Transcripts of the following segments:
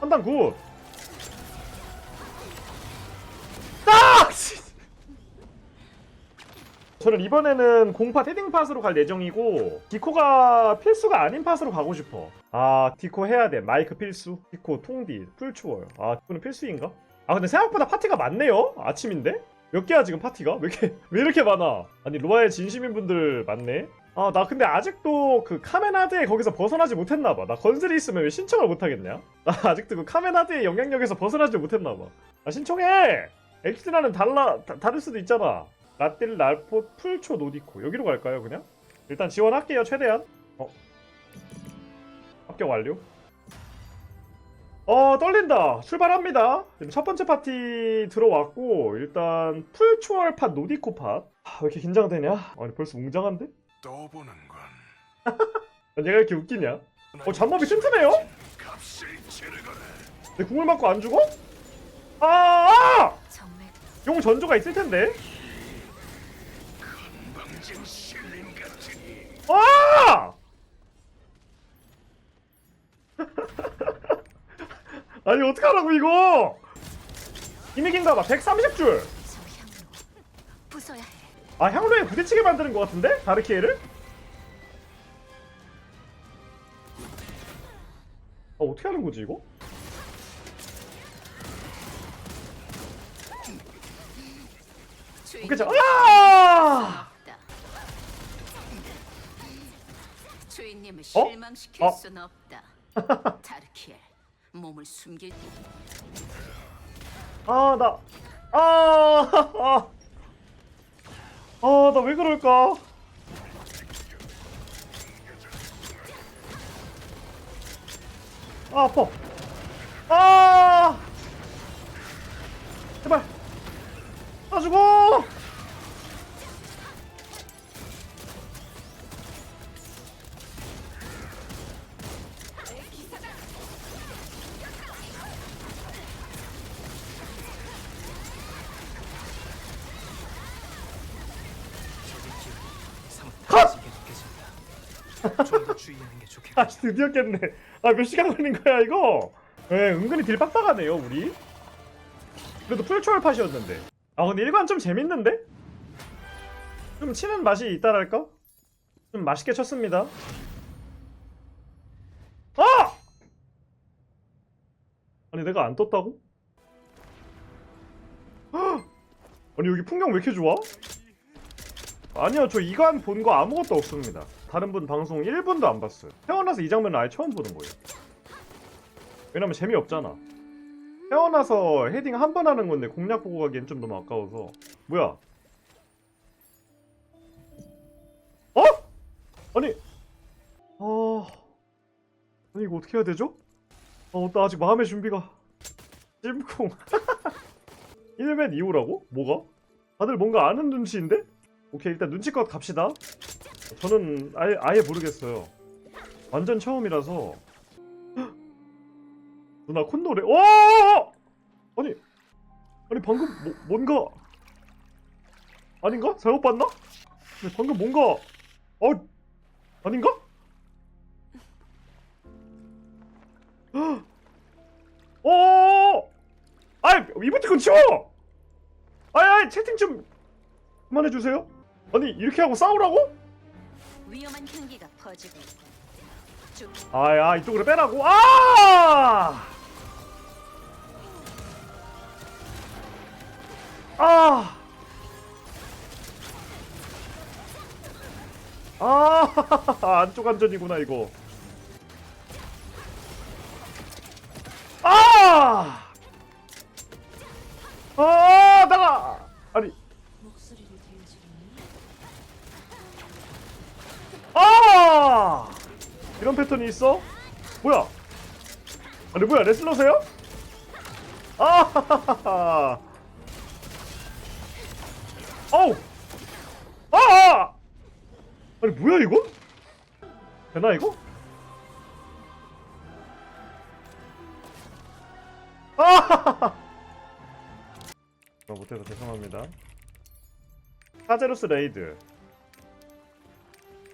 판단 굿. 딱! 저는 이번에는 공파 헤딩 팟으로 갈 예정이고 디코가 필수가 아닌 팟으로 가고 싶어. 아 디코 해야 돼. 마이크 필수. 디코 통디 풀추월. 아 디코는 필수인가? 아 근데 생각보다 파티가 많네요. 아침인데? 몇 개야 지금 파티가? 왜 이렇게 왜 이렇게 많아? 아니 로아의 진심인 분들 많네. 아 나 근데 아직도 그 카멘하드에 거기서 벗어나지 못했나봐. 나 건슬이 있으면 왜 신청을 못하겠냐? 나 아직도 그 카멘하드의 영향력에서 벗어나지 못했나봐. 아 신청해. 엑스라는 달라 다, 다를 수도 있잖아. 라딜 날포 풀초 노디코 여기로 갈까요 그냥? 일단 지원할게요 최대한. 어. 합격 완료. 어 떨린다 출발합니다 첫 번째 파티 들어왔고 일단 풀초월팟 노디코팟 아, 왜 이렇게 긴장되냐 아니 벌써 웅장한데? 또 보는 건 아, 얘가 이렇게 웃기냐 어 잡몹이 튼튼해요? 내 궁을 맞고 안 죽어? 아! 아! 용 전조가 있을 텐데 아! 아니 어떡하라고 이거 이미긴가 봐 130줄 저 향로 부숴야 해. 아 향로에 부딪히게 만드는 것 같은데? 다르키에를? 아 어떻게 하는 거지 이거? 오케이 자 아! 주인님을 어? 실망시킬 어? 순 없다. 다르키엘 몸을 숨길 아, 나, 아, 아, 아, 나 왜 그럴까? 아, 아파. 아, 제발. 나 죽어. 주의하는 게 좋겠고 아, 드디어 깼네. 아, 몇 시간 걸린 거야, 이거? 예, 은근히 딜 빡빡하네요, 우리. 그래도 풀초월 팟이었는데. 아, 근데 일관 좀 재밌는데? 좀 치는 맛이 있다랄까? 좀 맛있게 쳤습니다. 아! 아니, 내가 안 떴다고? 헉! 아니, 여기 풍경 왜 이렇게 좋아? 아니요, 저 이관 본 거 아무것도 없습니다. 다른 분 방송 1분도 안 봤어요. 태어나서 이 장면을 아예 처음 보는 거예요. 왜냐면 재미없잖아. 태어나서 헤딩 한 번 하는 건데 공략 보고 가기엔 좀 너무 아까워서. 뭐야? 어? 아니, 아, 아니 이거 어떻게 해야 되죠? 어, 나 아직 마음의 준비가 찜콩. 1맨 2호라고? 뭐가? 다들 뭔가 아는 눈치인데? 오케이 일단 눈치껏 갑시다. 저는 아예 아예 모르겠어요. 완전 처음이라서. 헉! 누나 콘노래. 오! 아니 아니 방금 뭐, 뭔가 아닌가? 잘못 봤나? 근데 방금 뭔가 어 아닌가? 헉! 어! 아이 이모티콘 치워! 아이 아이 채팅 좀 그만해 주세요. 아니 이렇게 하고 싸우라고? 위험한 향기가 퍼지고 있고. 쭉 아야 이쪽으로 빼라고 아! 아! 아! 안쪽 안전이구나 이거 아! 아! 나가! 아니 목소리를 들려주겠니? 아! 이런 패턴이 있어? 뭐야? 아니 뭐야 레슬러세요? 아! 어우! 아! 아니 뭐야 이거? 되나 이거? 아! 어, 못해서 죄송합니다. 사제로스 레이드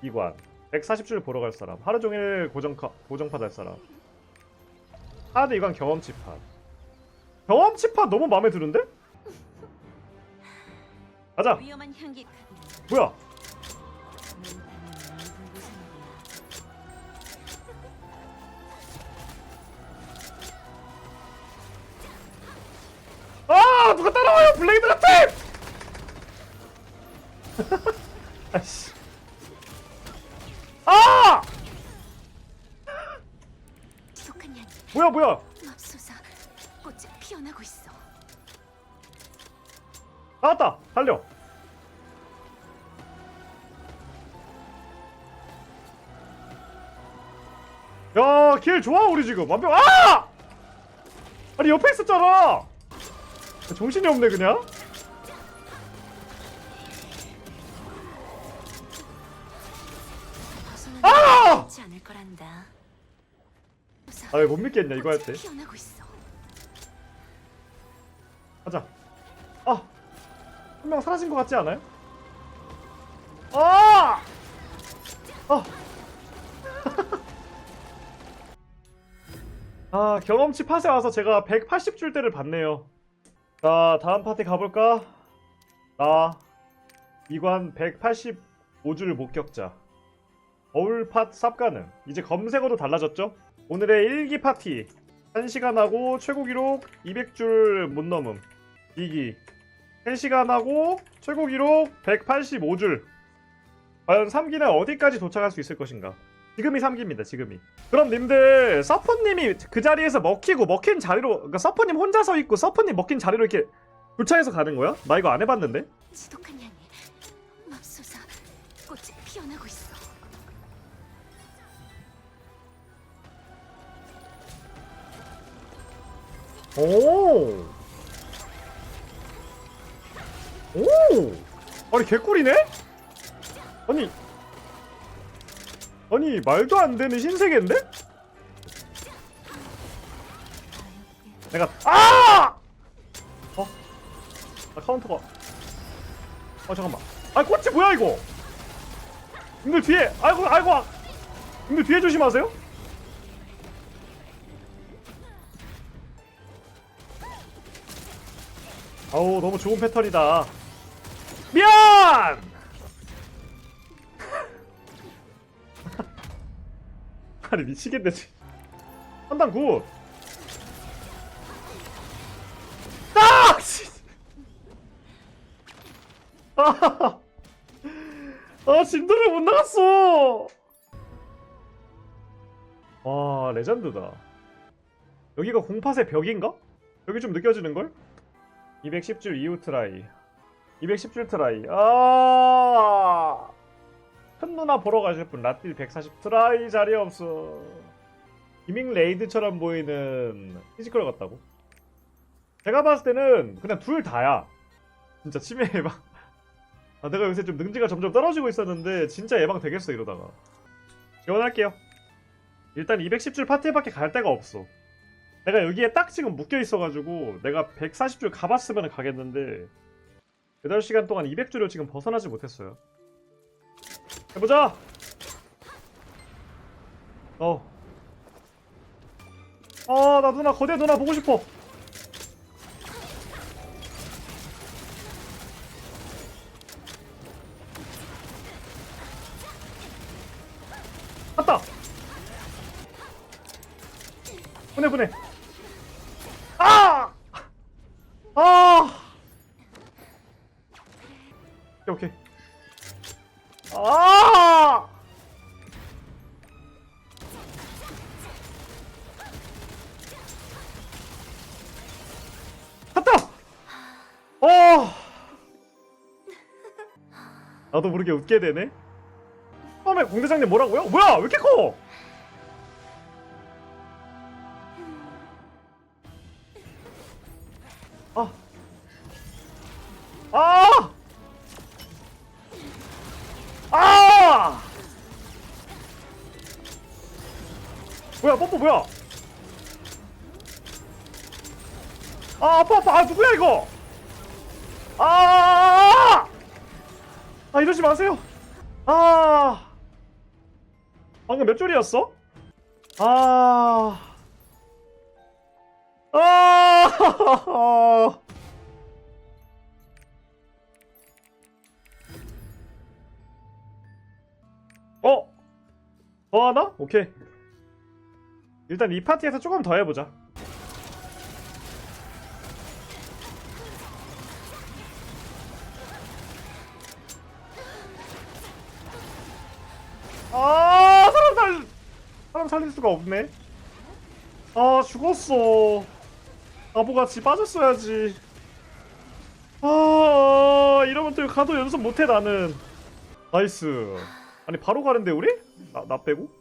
이관 140줄 보러 갈 사람. 하루 종일 고정 고정파 달 사람. 하드 이건 경험치 팟 경험치 팟 너무 마음에 드는데? 가자. 뭐야 나왔다! 달려! 야 길 좋아 우리 지금. 완벽 아! 아니 옆에 있었잖아! 정신이 없네 그냥? 아! 지 않을 거란다. 아못 믿겠냐 이거 할 때? 피어나고 있어 명 사라진 것 같지 않아요? 아! 아! 아 경험치 팟에 와서 제가 180줄 때를 봤네요 자 다음 파티 가볼까? 나 이관 185줄 목격자 거울팟 쌉가능 이제 검색어도 달라졌죠? 오늘의 1기 파티 1시간 하고 최고 기록 200줄 못 넘음 2기 3시간 하고 최고 기록 185줄 과연 3기는 어디까지 도착할 수 있을 것인가 지금이 3기입니다 지금이 그럼 님들 서퍼님이 그 자리에서 먹히고 먹힌 자리로 그러니까 서퍼님 혼자 서 있고 서퍼님 먹힌 자리로 이렇게 교차해서 가는 거야? 나 이거 안 해봤는데? 지독한 향이 맙소사 꽃이 피어나고 있어 오. 오. 아니 개꿀이네? 아니. 아니 말도 안 되는 신세계인데? 내가 아! 어? 아 카운터가. 아 잠깐만. 아 꽃이 뭐야 이거? 님들 뒤에. 아이고 아이고. 아. 님들 뒤에 조심하세요. 아우 너무 좋은 패턴이다 미안 아니 미치겠네 지금 한단 굿 아! 씨. 아! 아 진도를 못 나갔어 와 레전드다 여기가 공팟의 벽인가? 여기 좀 느껴지는걸? 210줄 이후 트라이 210줄 트라이. 아! 큰 누나 보러 가실 분 라필 140 트라이 자리 없어. 기밍 레이드처럼 보이는 피지컬 같다고? 제가 봤을 때는 그냥 둘 다야. 진짜 치매 예방. 아, 내가 요새 좀 능지가 점점 떨어지고 있었는데 진짜 예방 되겠어 이러다가. 지원할게요. 일단 210줄 파티에밖에 갈 데가 없어. 내가 여기에 딱 지금 묶여 있어가지고 내가 140줄 가봤으면 가겠는데 8시간 동안 200줄을 지금 벗어나지 못했어요 해보자 어. 아, 나 누나, 거대 누나 보고 싶어. 오케이. 아! 갔다! 어! 나도 모르게 웃게 되네. 처음에 공대장님 뭐라고요? 뭐야? 왜 이렇게 커? 뭐야? 아, 아파, 아파. 아, 누구야, 이거? 아! 아, 이러지 마세요. 아. 방금 몇 줄이었어? 아. 아. 어? 더 하나? 오케이. 일단 이 파티에서 조금 더 해보자. 아, 사람 살, 사람 살릴 수가 없네. 아, 죽었어. 바보같이 빠졌어야지. 아, 이러면 또 가도 연습 못해 나는. 나이스. 아니 바로 가는데 우리? 나, 나 빼고?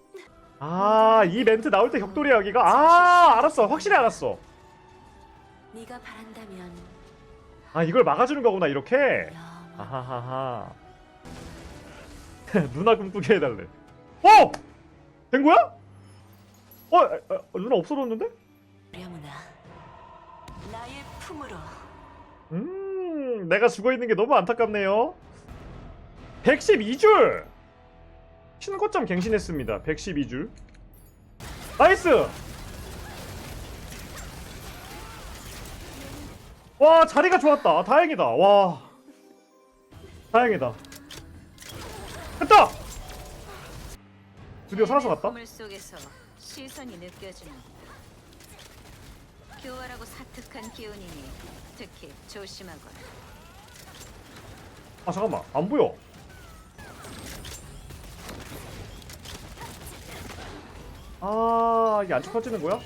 아, 이 멘트 나올 때 격돌이야 여기가. 아, 알았어. 확실히 알았어. 네가 바란다면 아, 이걸 막아주는 거구나 이렇게. 영원 아하하하. 누나 꿈꾸게 해달래. 어! 된 거야? 어, 아, 아, 누나 없어졌는데? 려무나 나의 품으로 음, 내가 죽어 있는 게 너무 안타깝네요. 112줄! 신고점 갱신했습니다. 112줄. 나이스! 와, 자리가 좋았다. 다행이다. 와. 다행이다. 됐다! 드디어 살아서 갔다? 물 속에서 시선이 느껴지는 교활하고 사특한 기운이니 특히 조심하거라. 아, 잠깐만. 안 보여. 아, 이게 안쪽 터지는 거야?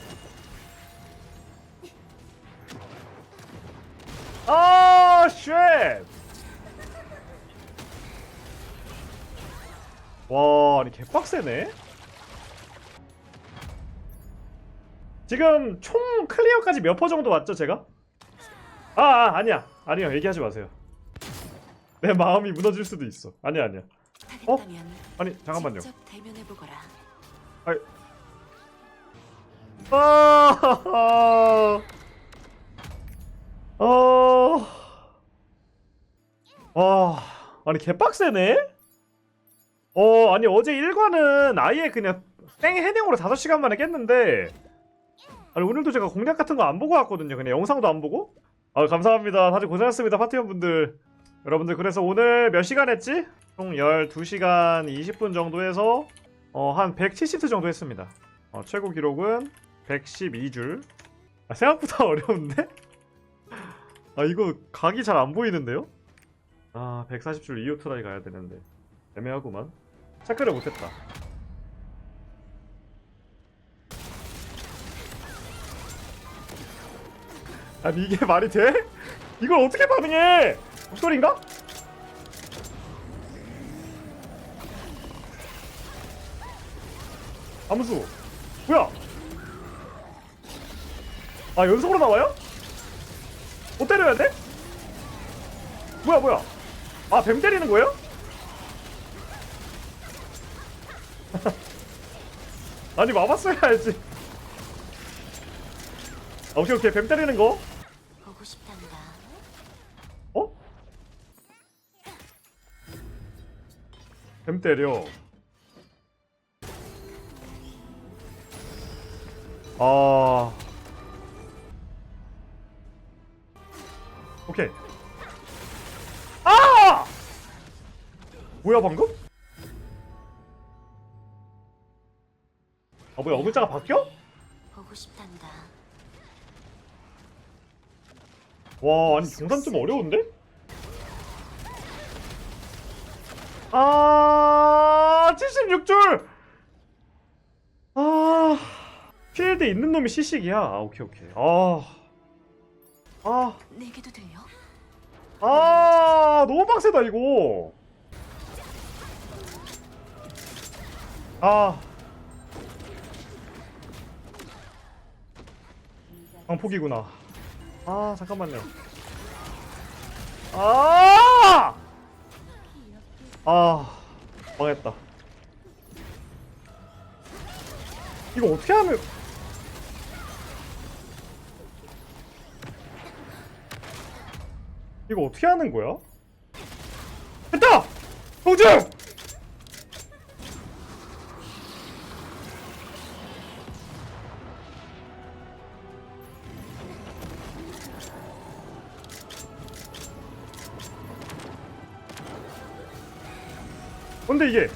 아, 쉣! 와, 아니 개빡세네. 지금 총 클리어까지 몇 퍼 정도 왔죠, 제가? 아, 아 아니야. 아니요, 얘기하지 마세요. 내 마음이 무너질 수도 있어. 아니야, 아니야. 어? 아니, 잠깐만요. 아이. 아, 아, 와, 아니 개빡세네. 어, 아니 어제 일과는 아예 그냥 땡 헤딩으로 5시간 만에 깼는데, 아니 오늘도 제가 공략 같은 거 안 보고 왔거든요. 그냥 영상도 안 보고. 아 감사합니다. 다들 고생하셨습니다, 파티원분들. 여러분들 그래서 오늘 몇 시간 했지? 총 12시간 20분 정도 해서 어, 한 170트 정도 했습니다. 어, 최고 기록은 112줄. 아, 생각보다 어려운데? 아, 이거 각이 잘 안 보이는데요? 아, 140줄 이오 트라이 가야 되는데. 애매하구만. 체크를 못했다. 아니, 이게 말이 돼? 이걸 어떻게 반응해? 목소리인가? 암수 뭐야 아 연속으로 나와요? 못 때려야 돼? 뭐야 뭐야 아 뱀 때리는 거예요? 아니 와봤어야 알지 아, 오케이 오케이 뱀 때리는 거 보고 싶단다. 어? 뱀 때려. 아. 오케이. 아! 뭐야 방금? 아 뭐야 어글자가 바뀌어? 보고 싶단다. 와 아니 경산 좀 어려운데? 아 76줄 아 필드 있는 놈이 시식이야 아 오케이 오케이 아 아. 내게도 들려? 아 너무 빡세다 이거. 아. 방폭이구나. 아 잠깐만요. 아! 아 망했다. 이거 어떻게 하면 이거 어떻게 하는 거야? 됐다! 공중! 근데 이게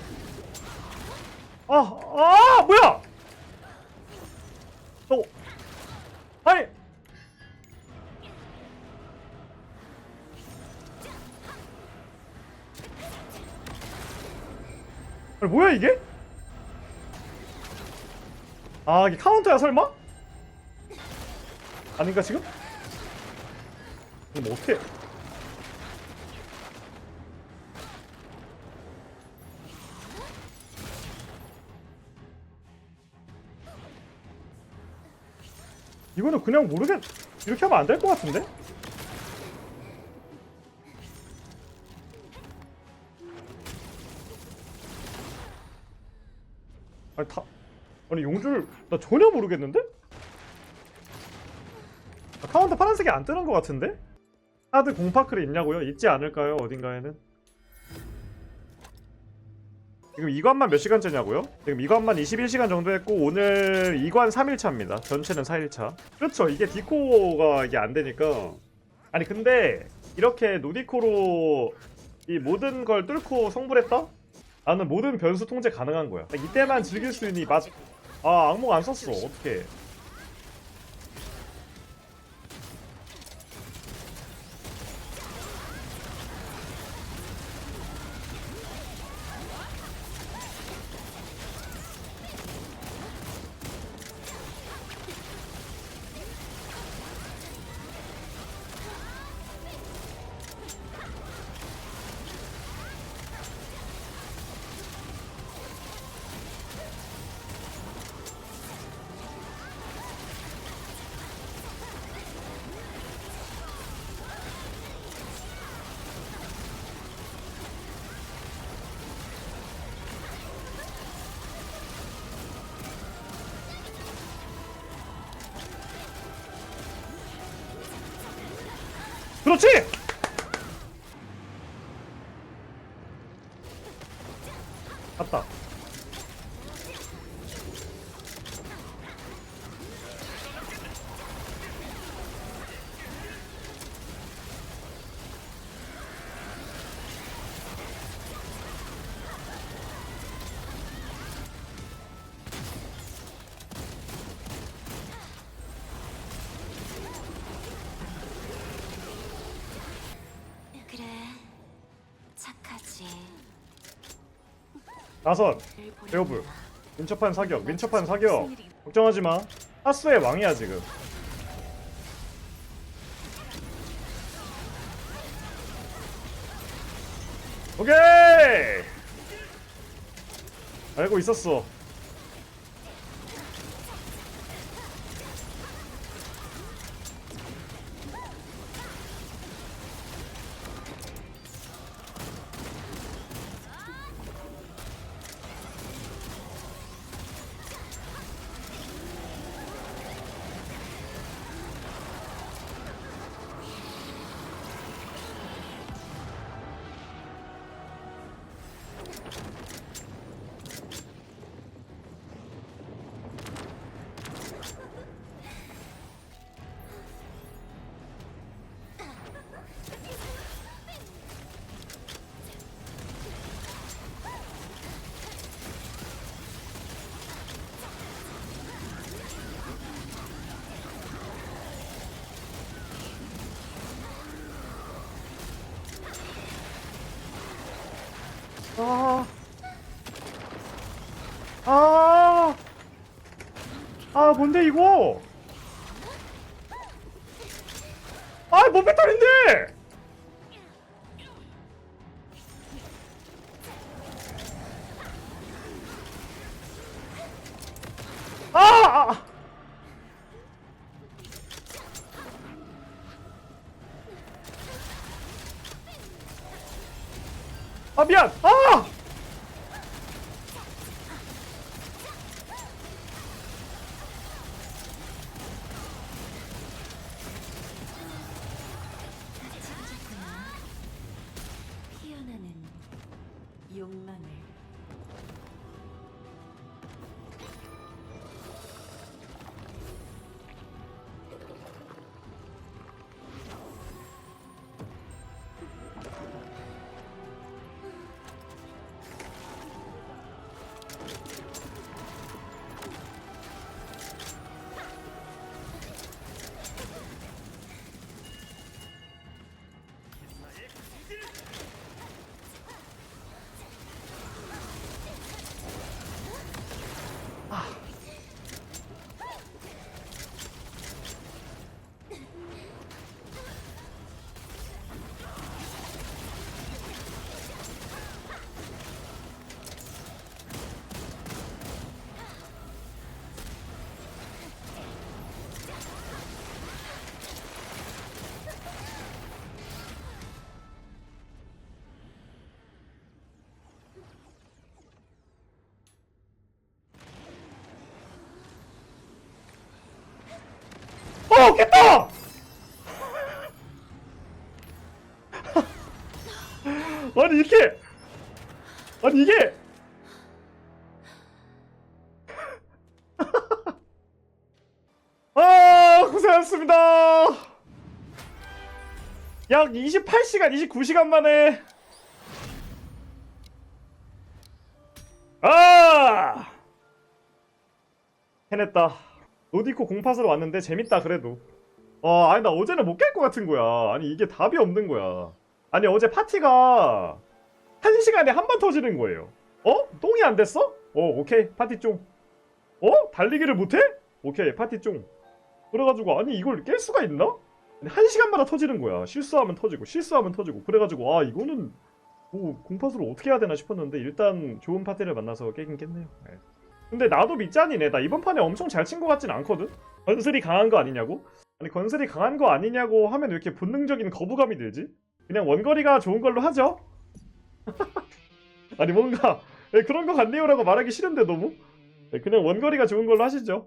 아니 뭐야 이게? 아 이게 카운터야 설마? 아닌가 지금? 이거 뭐 어떻게 이거는 그냥 모르겠 이렇게 하면 안 될 것 같은데? 아니 용줄 나 전혀 모르겠는데? 아, 카운터 파란색이 안 뜨는 것 같은데? 하드 공파크를 입냐고요? 있지 않을까요? 어딘가에는? 지금 이관만 몇 시간째냐고요? 지금 이관만 21시간 정도 했고 오늘 이관 3일차입니다. 전체는 4일차. 그렇죠. 이게 디코가 이게 안 되니까. 아니 근데 이렇게 노디코로 이 모든 걸 뚫고 성불했다? 나는 모든 변수 통제 가능한 거야. 이때만 즐길 수 있니 맞. 아 악몽 안 썼어. 어떻게? 그렇지! 갔다. 나선, 배우불. 민첩한 사격, 민첩한 사격. 걱정하지 마. 하스의 왕이야 지금. 오케이. 알고 있었어. 뭔데 이거? 아, 뭔 배탈인데? 아! 아! 아, 미안. 아! 아 깼다! 아니 이게! 아니 이게! 아 고생하셨습니다! 약 28시간 29시간 만에! 아! 해냈다 노디코 공팟으로 왔는데 재밌다 그래도 아 아니 나 어제는 못 깰 것 같은 거야 아니 이게 답이 없는 거야 아니 어제 파티가 한 시간에 한 번 터지는 거예요 어? 똥이 안 됐어? 어 오케이 파티 쫑 어? 달리기를 못해? 오케이 파티 쫑 그래가지고 아니 이걸 깰 수가 있나? 한 시간마다 터지는 거야 실수하면 터지고 실수하면 터지고 그래가지고 아 이거는 뭐 공팟으로 어떻게 해야 되나 싶었는데 일단 좋은 파티를 만나서 깨긴 깼네요 네. 근데 나도 밑짠이네 나 이번 판에 엄청 잘 친 것 같진 않거든? 건슬이 강한 거 아니냐고? 아니 건슬이 강한 거 아니냐고 하면 왜 이렇게 본능적인 거부감이 들지? 그냥 원거리가 좋은 걸로 하죠? 아니 뭔가 예, 그런 거 같네요라고 말하기 싫은데 너무 예, 그냥 원거리가 좋은 걸로 하시죠